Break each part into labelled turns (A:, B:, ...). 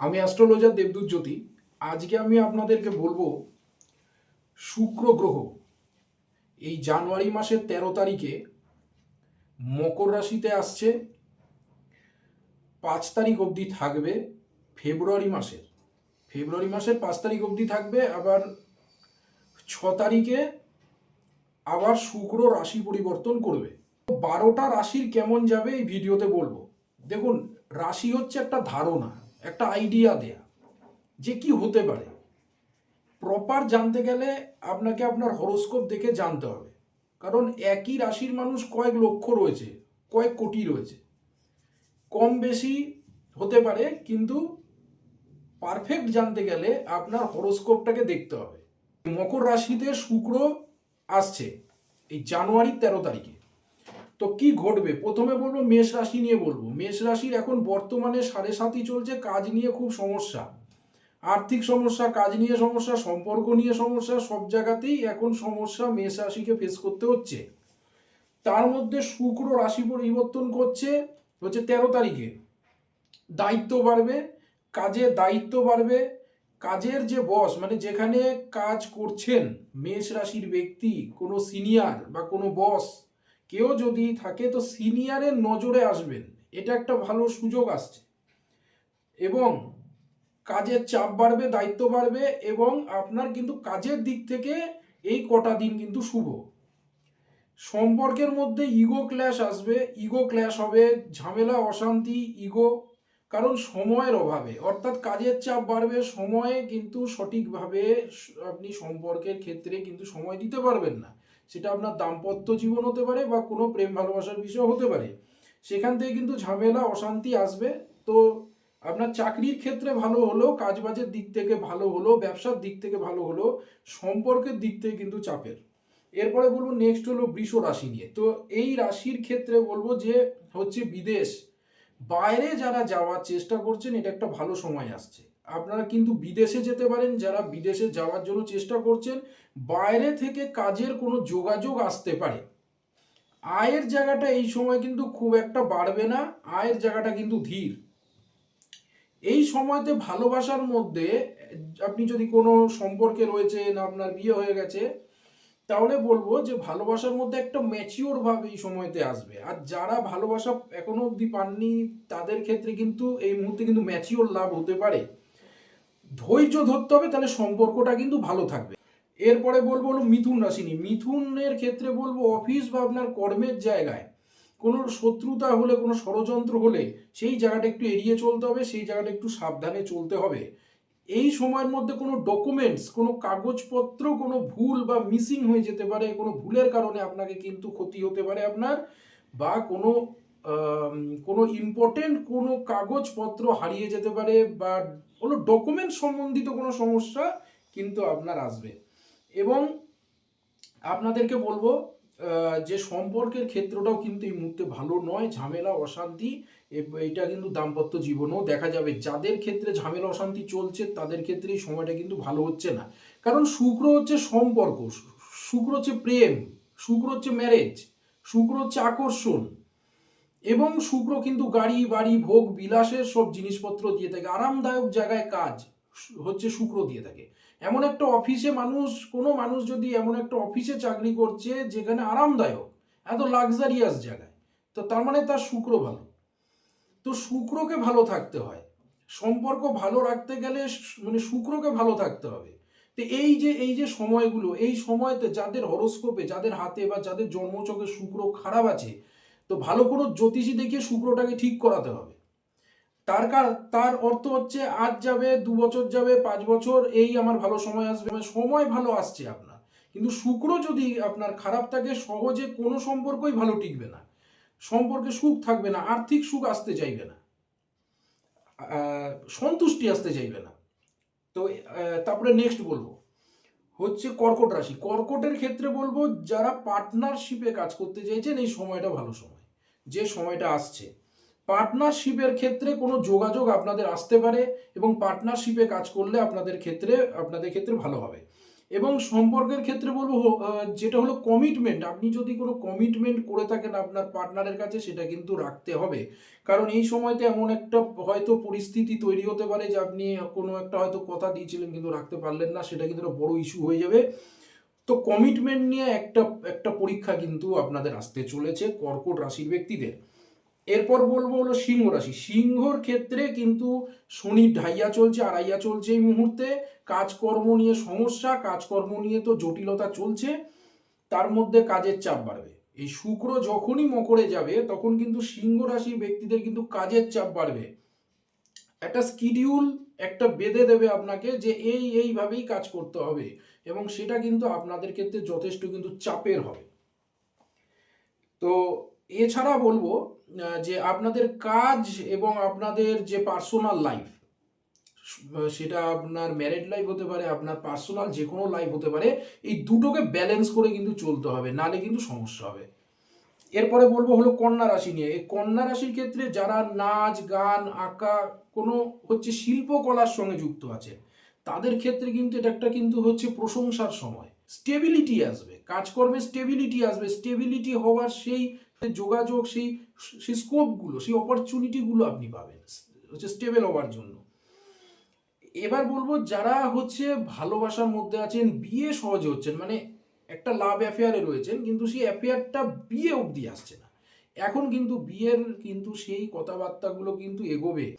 A: আমি অ্যাস্ট্রোলজার দেবদূত জ্যোতি। আজকে আমি আপনাদেরকে বলব, শুক্র গ্রহ। এই জানুয়ারি মাসের তেরো তারিখে মকর রাশিতে আসছে। পাঁচ তারিখ অবধি থাকবে ফেব্রুয়ারি মাসের। ফেব্রুয়ারি মাসের পাঁচ তারিখ অবধি থাকবে, আবার ছ তারিখে আবার শুক্র রাশি পরিবর্তন করবে। বারোটা রাশির কেমন যাবে এই ভিডিওতে বলব। দেখুন, রাশি হচ্ছে একটা ধারণা। একটা আইডিয়া দেয়া যে কি হতে পারে। প্রপার জানতে গেলে আপনাকে আপনার হরোস্কোপ দেখে জানতে হবে। কারণ একই রাশির মানুষ কয়েক লক্ষ রয়েছে, কয়েক কোটি রয়েছে। কম বেশি হতে পারে, কিন্তু পারফেক্ট জানতে গেলে আপনার হরোস্কোপটাকে দেখতে হবে। মকর রাশিতে শুক্র আসছে, এই জানুয়ারির তেরো তারিখে। তো কি ঘটবে? প্রথমে বলব মেষ রাশি নিয়ে বলব। মেষ রাশির এখন বর্তমানে সাড়ে সাতই চলছে, কাজ নিয়ে খুব সমস্যা। আর্থিক সমস্যা, কাজ নিয়ে সমস্যা, সম্পর্ক নিয়ে সমস্যা, সব জায়গাতেই এখন সমস্যা মেষ রাশিকে ফেস করতে হচ্ছে। তার মধ্যে শুক্র রাশি পরিবর্তন করছে, হচ্ছে তেরো তারিখে। দায়িত্ব বাড়বে, কাজে দায়িত্ব বাড়বে, কাজের যে বস মানে যেখানে কাজ করছেন, মেষ রাশির ব্যক্তি, কোনো সিনিয়র বা কোনো বস কেউ যদি থাকে তো সিনিয়রের নজরে আসবেন। এটা একটা ভালো সুযোগ আসছে। এবং কাজের চাপ বাড়বে, দায়িত্ব বাড়বে এবং আপনার কিন্তু কাজের দিক থেকে এই কটা দিন কিন্তু শুভ। সম্পর্কের মধ্যে ইগো ক্ল্যাশ আসবে ইগো ক্ল্যাশ হবে, ঝামেলা, অশান্তি ইগো কারণ সময়ের অভাবে। অর্থাৎ কাজের চাপ বাড়বে, সময়ে কিন্তু সঠিকভাবে আপনি সম্পর্কের ক্ষেত্রে কিন্তু সময় দিতে পারবেন না। সেটা আপনার দাম্পত্য জীবন হতে পারে বা কোনো প্রেম ভালোবাসার বিষয় হতে পারে। সেখান থেকে কিন্তু ঝামেলা, অশান্তি আসবে। তো আপনার চাকরির ক্ষেত্রে ভালো হলো, কাজবাজের দিক থেকে ভালো হলো, ব্যবসার দিক থেকে ভালো হলো, সম্পর্কের দিক থেকে কিন্তু চাপের। এরপরে বলব নেক্সট হলো বৃষ রাশি নিয়ে। তো এই রাশির ক্ষেত্রে বলব যে হচ্ছে বিদেশ, বাইরে যারা যাওয়ার চেষ্টা করছেন, এটা একটা ভালো সময় আসছে। আপনারা কিন্তু বিদেশে যেতে পারেন, যারা বিদেশে যাওয়ার জন্য চেষ্টা করছেন, বাইরে থেকে কাজের কোনো যোগাযোগ আসতে পারে। আয়ের জায়গাটা এই সময় কিন্তু খুব একটা বাড়বে না, আয়ের জায়গাটা কিন্তু ধীর। এই সময়তে ভালোবাসার মধ্যে আপনি যদি কোনো সম্পর্কে রয়েছেন, আপনার বিয়ে হয়ে গেছে, তাহলে বলব যে ভালোবাসার মধ্যে একটা ম্যাচিওর ভাব এই সময়তে আসবে। আর যারা ভালোবাসা এখনও অবধি পাননি, তাদের ক্ষেত্রে কিন্তু এই মুহূর্তে কিন্তু ম্যাচিওর লাভ হতে পারে। ধৈর্য ধরতে হবে, তাহলে সম্পর্কটা কিন্তু ভালো থাকবে। এরপরে বলব হলো মিথুন রাশি নিয়ে মিথুনের ক্ষেত্রে বলব অফিস বা আপনার কর্মের জায়গায় কোনো শত্রুতা হলে, কোনো ষড়যন্ত্র হলে সেই জায়গাটা একটু এড়িয়ে চলতে হবে, সেই জায়গাটা একটু সাবধানে চলতে হবে। এই সময়ের মধ্যে কোনো ডকুমেন্টস কোনো কাগজপত্র, কোনো ভুল বা মিসিং হয়ে যেতে পারে, কোনো ভুলের কারণে আপনাকে কিন্তু ক্ষতি হতে পারে আপনার, বা কোনো কোনো ইম্পর্টেন্ট কোনো কাগজপত্র হারিয়ে যেতে পারে, বা কোনো ডকুমেন্ট সম্বন্ধিত কোনো সমস্যা কিন্তু আপনার আসবে। এবং আপনাদেরকে বলব যে সম্পর্কের ক্ষেত্রটাও কিন্তু এই মুহূর্তে ভালো নয়, ঝামেলা, অশান্তি এটা কিন্তু দাম্পত্য জীবনেও দেখা যাবে। যাদের ক্ষেত্রে ঝামেলা, অশান্তি চলছে, তাদের ক্ষেত্রে এই সময়টা কিন্তু ভালো হচ্ছে না। কারণ শুক্র হচ্ছে সম্পর্ক শুক্র হচ্ছে প্রেম, শুক্র হচ্ছে ম্যারেজ শুক্র হচ্ছে আকর্ষণ। এবং শুক্র কিন্তু গাড়ি, বাড়ি, ভোগ, বিলাসের সব জিনিসপত্র দিয়ে থাকে। আরামদায়ক জায়গায় কাজ হচ্ছে শুক্র দিয়ে থাকে। এমন একটা অফিসে মানুষ, কোনো মানুষ যদি এমন একটা অফিসে চাকরি করছে যেখানে আরামদায়ক, এত লাক্সারিয়াস জায়গায়, তো তার মানে তার শুক্র ভালো। তো শুক্রকে ভালো থাকতে হয়। সম্পর্ক ভালো রাখতে গেলে মানে শুক্রকে ভালো থাকতে হবে। তো এই যে এই যে সময়গুলো, এই সময়তে যাদের হরোস্কোপে যাদের হাতে বা যাদের জন্মচকে শুক্র খারাপ আছে তো ভালো কোনো জ্যোতিষী দেখিয়ে শুক্রটাকে ঠিক করাতে হবে। তার তার অর্থ হচ্ছে আজ যাবে, দু বছর যাবে, পাঁচ বছর, এই আমার ভালো সময় আসবে সময় ভালো আসছে আপনার। কিন্তু শুক্র যদি আপনার খারাপ থাকে, সহজে কোনো সম্পর্কই ভালো টিকবে না। সম্পর্কে সুখ থাকবে না, আর্থিক সুখ আসতে চাইবে না। সন্তুষ্টি আসতে চাইবে না। তো তারপরে নেক্সট বলব। হচ্ছে কর্কট রাশি। কর্কটের ক্ষেত্রে বলব, যারা পার্টনারশিপে কাজ করতে চাইছেন, এই সময়টা ভালো সময়। যে সময়টা আসছে। পার্টনারশিপের ক্ষেত্রে কোনো যোগাযোগ আপনাদের আসতে পারে এবং পার্টনারশিপে কাজ করলে আপনাদের ক্ষেত্রে আপনাদের ক্ষেত্রে ভালো হবে। এবং সম্পর্কের ক্ষেত্রে বলব যেটা হলো কমিটমেন্ট আপনি যদি কোনো কমিটমেন্ট করে থাকেন আপনার পার্টনারের কাছে, সেটা কিন্তু রাখতে হবে। কারণ এই সময়তে এমন একটা হয়তো পরিস্থিতি তৈরি হতে পারে যে আপনি কোনো একটা হয়তো কথা দিয়েছিলেন কিন্তু রাখতে পারলেন না, সেটা কিন্তু বড় ইস্যু হয়ে যাবে। তো কমিটমেন্ট নিয়ে একটা একটা পরীক্ষা কিন্তু আপনাদের আসতে চলেছে কর্কট রাশির ব্যক্তিদের। এরপর বলব হলো সিংহ রাশি। সিংহর ক্ষেত্রে কিন্তু শনি ঢাইয়া চলছে, আড়াইয়া চলছে এই মুহূর্তে। কাজকর্ম নিয়ে সমস্যা, কাজকর্ম নিয়ে তো জটিলতা চলছে। তার মধ্যে কাজের চাপ বাড়বে। এই শুক্র যখনই মকরে যাবে, তখন কিন্তু সিংহ রাশির ব্যক্তিদের কিন্তু কাজের চাপ বাড়বে। একটা স্কিডিউল একটা বেঁধে দেবে আপনাকে যে এই, এইভাবেই কাজ করতে হবে এবং সেটা কিন্তু আপনাদের ক্ষেত্রে যথেষ্ট কিন্তু চাপের হবে। তো এছাড়া বলব যে আপনাদের কাজ এবং আপনাদের যে পার্সোনাল লাইফ সেটা আপনার ম্যারিড লাইফ হতে পারে, আপনার পার্সোনাল যে কোনো লাইফ হতে পারে, এই দুটোকে ব্যালেন্স করে কিন্তু চলতে হবে নালে কিন্তু সমস্যা হবে। এরপরে বলব হলো কন্যা রাশি নিয়ে, এই কন্যা রাশির ক্ষেত্রে যারা নাচ, গান, আঁকা, কোনো হচ্ছে শিল্পকলার সঙ্গে যুক্ত আছে, তাদের ক্ষেত্রে কিন্তু এটা একটা কিন্তু হচ্ছে প্রশংসার সময়। স্টেবিলিটি আসবে, কাজকর্মে স্টেবিলিটি আসবে স্টেবিলিটি হওয়ার সেই যোগাযোগ, সেই সেই স্কোপগুলো সেই অপরচুনিটিগুলো আপনি পাবেন, হচ্ছে স্টেবল হওয়ার জন্য। এবার বলব, যারা হচ্ছে ভালোবাসার মধ্যে আছেন, বিয়ে সহজে হচ্ছেন মানে একটা লাভ অ্যাফেয়ারে রয়েছেন, কিন্তু সেই অ্যাফেয়ারটা বিয়ে অবধি আসছে না। এখন কিন্তু বিয়ের কিন্তু সেই কথাবার্তাগুলো কিন্তু এগোবে।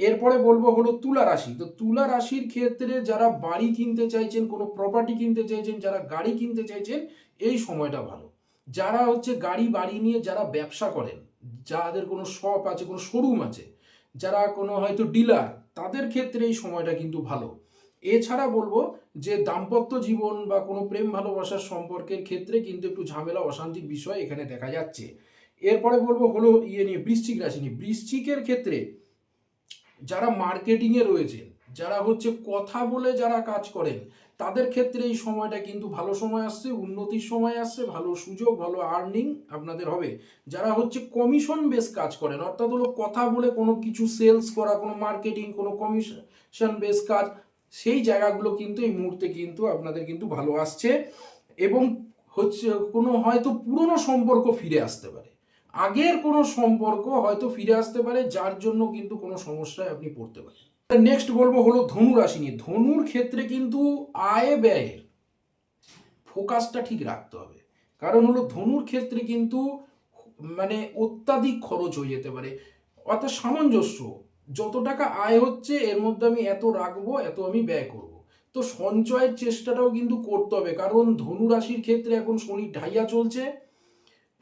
A: এরপরে বলব হলো তুলা রাশি। তো তুলা রাশির ক্ষেত্রে যারা বাড়ি কিনতে চাইছেন, কোনো প্রপার্টি কিনতে চাইছেন, যারা গাড়ি কিনতে চাইছেন, এই সময়টা ভালো। যারা হচ্ছে গাড়ি বাড়ি নিয়ে যারা ব্যবসা করেন, যাদের কোনো শপ আছে, কোনো শোরুম আছে, যারা কোনো হয়তো ডিলার তাদের ক্ষেত্রে এই সময়টা কিন্তু ভালো। এছাড়া বলব যে দাম্পত্য জীবন বা কোনো প্রেম ভালোবাসার সম্পর্কের ক্ষেত্রে কিন্তু একটু ঝামেলা, অশান্তির বিষয় এখানে দেখা যাচ্ছে। এরপরে বলব হলো ইয়ে নিয়ে, বৃশ্চিক রাশি নিয়ে। বৃশ্চিকের ক্ষেত্রে যারা মার্কেটিংয়ে রয়েছেন যারা হচ্ছে কথা বলে যারা কাজ করেন, তাদের ক্ষেত্রে এই সময়টা কিন্তু ভালো সময় আসছে, উন্নতির সময় আসছে, ভালো সুযোগ, ভালো আর্নিং আপনাদের হবে। যারা হচ্ছে কমিশন বেস কাজ করেন, অর্থাৎ হলো কথা বলে কোনো কিছু সেলস করা, কোনো মার্কেটিং কোনো কমিশন বেস কাজ, সেই জায়গাগুলো কিন্তু এই মুহূর্তে কিন্তু আপনাদের কিন্তু ভালো আসছে এবং হচ্ছে কোনো হয়তো পুরনো সম্পর্ক ফিরে আসতে পারে। আগের কোনো সম্পর্ক হয়তো ফিরে আসতে পারে, যার জন্য কিন্তু কোনো সমস্যায় আপনি পড়তে পারেন। নেক্সট বলব হলো ধনু রাশি নিয়ে। ধনুর ক্ষেত্রে কিন্তু আয় ব্যয়ের ফোকাসটা ঠিক রাখতে হবে। কারণ হলো ধনুর ক্ষেত্রে কিন্তু মানে অত্যাধিক খরচ হয়ে যেতে পারে। অর্থাৎ সামঞ্জস্য, যত টাকা আয় হচ্ছে, এর মধ্যে আমি এত রাখব, এত আমি ব্যয় করব। তো সঞ্চয়ের চেষ্টাটাও কিন্তু করতে হবে। কারণ ধনু রাশির ক্ষেত্রে এখন শনি ঢাইয়া চলছে।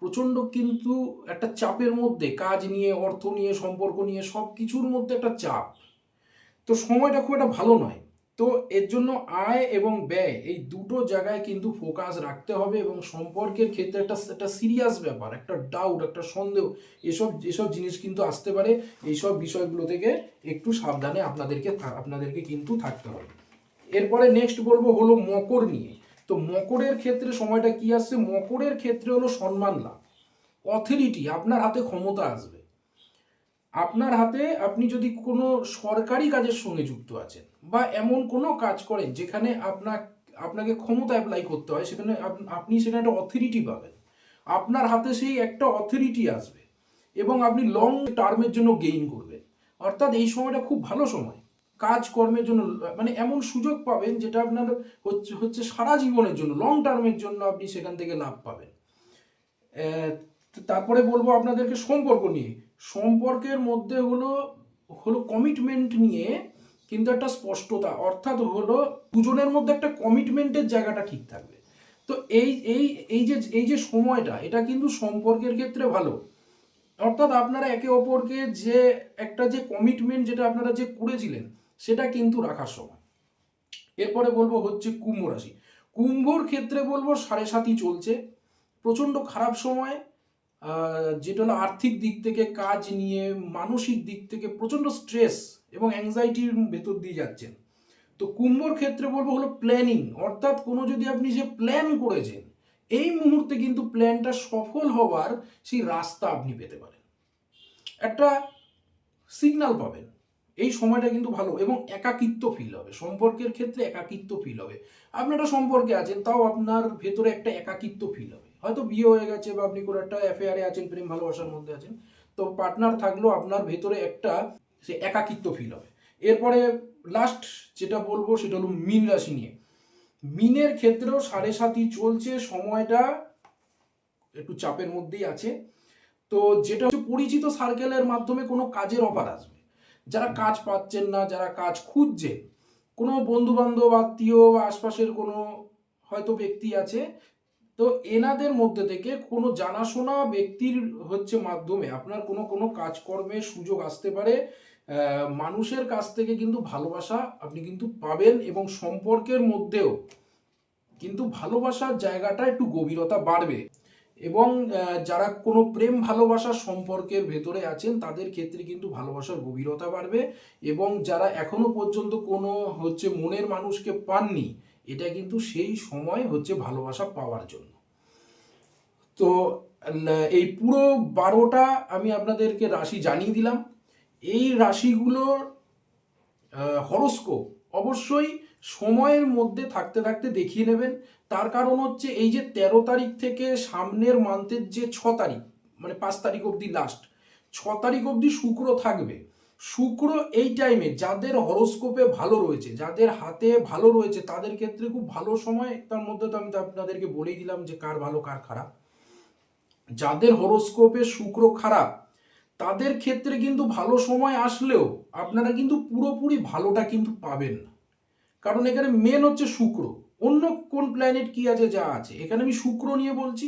A: প্রচণ্ড কিন্তু একটা চাপের মধ্যে কাজ নিয়ে, অর্থ নিয়ে, সম্পর্ক নিয়ে সব কিছুর মধ্যে একটা চাপ। তো সময়টা খুব একটা ভালো নয়। তো এর জন্য আয় এবং ব্যয় এই দুটো জায়গায় কিন্তু ফোকাস রাখতে হবে এবং সম্পর্কের ক্ষেত্রে একটা একটা সিরিয়াস ব্যাপার, একটা ডাউট একটা সন্দেহ, এসব এসব জিনিস কিন্তু আসতে পারে। এইসব বিষয়গুলো থেকে একটু সাবধানে আপনাদেরকে আপনাদেরকে কিন্তু থাকতে হবে। এরপরে নেক্সট বলব হলো মকর নিয়ে। তো মকরের ক্ষেত্রে সময়টা কি আসছে? মকরের ক্ষেত্রে হলো সম্মান লাভ। অথরিটি আপনার হাতে ক্ষমতা আসবে। আপনার হাতে আপনি যদি কোনো সরকারি কাজের সঙ্গে যুক্ত আছেন বা এমন কোনো কাজ করেন যেখানে আপনার আপনাকে ক্ষমতা অ্যাপ্লাই করতে হয়, সেখানে আপনি সেখানে একটা অথরিটি পাবেন। আপনার হাতে সেই একটা অথরিটি আসবে এবং আপনি লং টার্মের জন্য গেইন করবেন। অর্থাৎ এই সময়টা খুব ভালো সময়। কাজকর্মের জন্য মানে এমন সুযোগ পাবেন যেটা আপনার হচ্ছে হচ্ছে সারা জীবনের জন্য লং টার্মের জন্য আপনি সেখান থেকে লাভ পাবেন। তারপরে বলব আপনাদেরকে সম্পর্ক নিয়ে। সম্পর্কের মধ্যে হলো হলো কমিটমেন্ট নিয়ে কিন্তু একটা স্পষ্টতা, অর্থাৎ হলো দুজনের মধ্যে একটা কমিটমেন্টের জায়গাটা ঠিক থাকবে। তো এই এই এই যে এই যে সময়টা, এটা কিন্তু সম্পর্কের ক্ষেত্রে ভালো। অর্থাৎ আপনারা একে অপরকে যে একটা যে কমিটমেন্ট যেটা আপনারা যে করেছিলেন, সেটা কিন্তু রাখার সময়। এরপরে বলব হচ্ছে কুম্ভ রাশি। কুম্ভর ক্ষেত্রে বলব সাড়ে সাতই চলছে। প্রচণ্ড খারাপ সময় যেটা হলো আর্থিক দিক থেকে কাজ নিয়ে, মানসিক দিক থেকে প্রচণ্ড স্ট্রেস এবং অ্যাংজাইটির ভেতর দিয়ে যাচ্ছেন। তো কুম্ভর ক্ষেত্রে বলব হলো প্ল্যানিং অর্থাৎ কোনো যদি আপনি যে প্ল্যান করেছেন, এই মুহূর্তে কিন্তু প্ল্যানটা সফল হওয়ার সেই রাস্তা আপনি পেতে পারেন। একটা সিগন্যাল পাবেন, এই সময়টা কিন্তু ভালো এবং একাকিত্ব ফিল হবে, সম্পর্কের ক্ষেত্রে একাকিত্ব ফিল হবে। আপনারা সম্পর্কে আছেন তাও আপনার ভেতরে একটা একাকিত্ব ফিল হবে। হয়তো বিয়ে হয়ে গেছে বা আপনি কোনো একটা অ্যাফেয়ারে আছেন, প্রেম, ভালোবাসার মধ্যে আছেন। তো পার্টনার থাকলেও আপনার ভেতরে একটা সে একাকিত্ব ফিল হবে। এরপরে লাস্ট যেটা বলব সেটা হলো মিন রাশি নিয়ে। মিনের ক্ষেত্রেও সাড়ে সাতই চলছে, সময়টা একটু চাপের মধ্যেই আছে। তো যেটা হচ্ছে পরিচিত সার্কেলের মাধ্যমে কোনো কাজের অফার আসবে। যারা কাজ পাচ্ছেন না, যারা কাজ খুঁজছে, কোনো বন্ধু বান্ধব আত্মীয় বা আশপাশের কোনো হয়তো ব্যক্তি আছে তো এনাদের মধ্যে থেকে কোনো জানাশোনা ব্যক্তির হচ্ছে মাধ্যমে আপনার কোনো কোনো কাজকর্মের সুযোগ আসতে পারে মানুষের কাছ থেকে কিন্তু ভালোবাসা আপনি কিন্তু পাবেন এবং সম্পর্কের মধ্যেও কিন্তু ভালোবাসার জায়গাটা একটু গভীরতা বাড়বে। এবং যারা কোনো প্রেম ভালোবাসার সম্পর্কের ভেতরে আছেন, তাদের ক্ষেত্রে কিন্তু ভালোবাসার গভীরতা বাড়বে এবং যারা এখনও পর্যন্ত কোনো হচ্ছে মনের মানুষকে পাননি এটা কিন্তু সেই সময় হচ্ছে ভালোবাসা পাওয়ার জন্য। তো এই পুরো বারোটা আমি আপনাদেরকে রাশি জানিয়ে দিলাম। এই রাশিগুলোর হরস্কোপ অবশ্যই সময়ের মধ্যে থাকতে থাকতে দেখিয়ে নেবেন। তার কারণ হচ্ছে এই যে তেরো তারিখ থেকে সামনের মান্থের যে ছ তারিখ মানে পাঁচ তারিখ অবধি লাস্ট ছ তারিখ অবধি শুক্র থাকবে। শুক্র এই টাইমে যাদের হরস্কোপে ভালো রয়েছে, যাদের হাতে ভালো রয়েছে, তাদের ক্ষেত্রে খুব ভালো সময়, তার মধ্যে তো আমি আপনাদেরকে বলেই দিলাম যে কার ভালো, কার খারাপ। যাদের হরোস্কোপে শুক্র খারাপ, তাদের ক্ষেত্রে কিন্তু ভালো সময় আসলেও আপনারা কিন্তু পুরোপুরি ভালোটা কিন্তু পাবেন না। কারণ এখানে মেন হচ্ছে শুক্র। অন্য কোন প্ল্যানেট কি আছে, যা আছে? এখানে আমি শুক্র নিয়ে বলছি।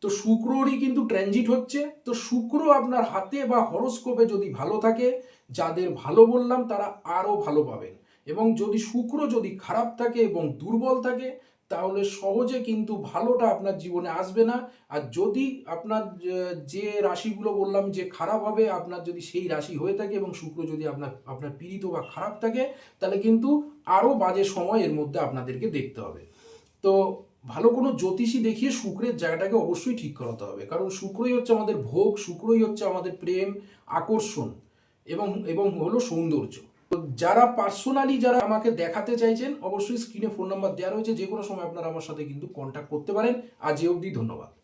A: তো শুক্ররই কিন্তু ট্রানজিট হচ্ছে। তো শুক্র আপনার হাতে বা হরোস্কোপে যদি ভালো থাকে, যাদের ভালো বললাম তারা আরও ভালো পাবেন। এবং যদি শুক্র যদি খারাপ থাকে এবং দুর্বল থাকে, তাহলে সহজে কিন্তু ভালোটা আপনার জীবনে আসবে না। আর যদি আপনার, যে- রাশিগুলো বললাম যে খারাপ হবে, আপনার যদি সেই রাশি হয়ে থাকে এবং শুক্র যদি আপনার আপনার পীড়িত বা খারাপ থাকে, তাহলে কিন্তু আরও বাজে সময় এর মধ্যে আপনাদেরকে দেখতে হবে। তো ভালো কোনো জ্যোতিষী দেখিয়ে শুক্রের জায়গাটাকে অবশ্যই ঠিক করাতে হবে। কারণ শুক্রই হচ্ছে আমাদের ভোগ, শুক্রই হচ্ছে আমাদের প্রেম, আকর্ষণ এবং এবং হলো সৌন্দর্য। তো যারা পার্সোনালি যারা আমাকে দেখাতে চাইছেন, অবশ্যই স্ক্রিনে ফোন নাম্বার দেওয়া রয়েছে যে কোনো সময় আপনারা আমার সাথে কিন্তু কন্ট্যাক্ট করতে পারেন। আজ অবধি ধন্যবাদ।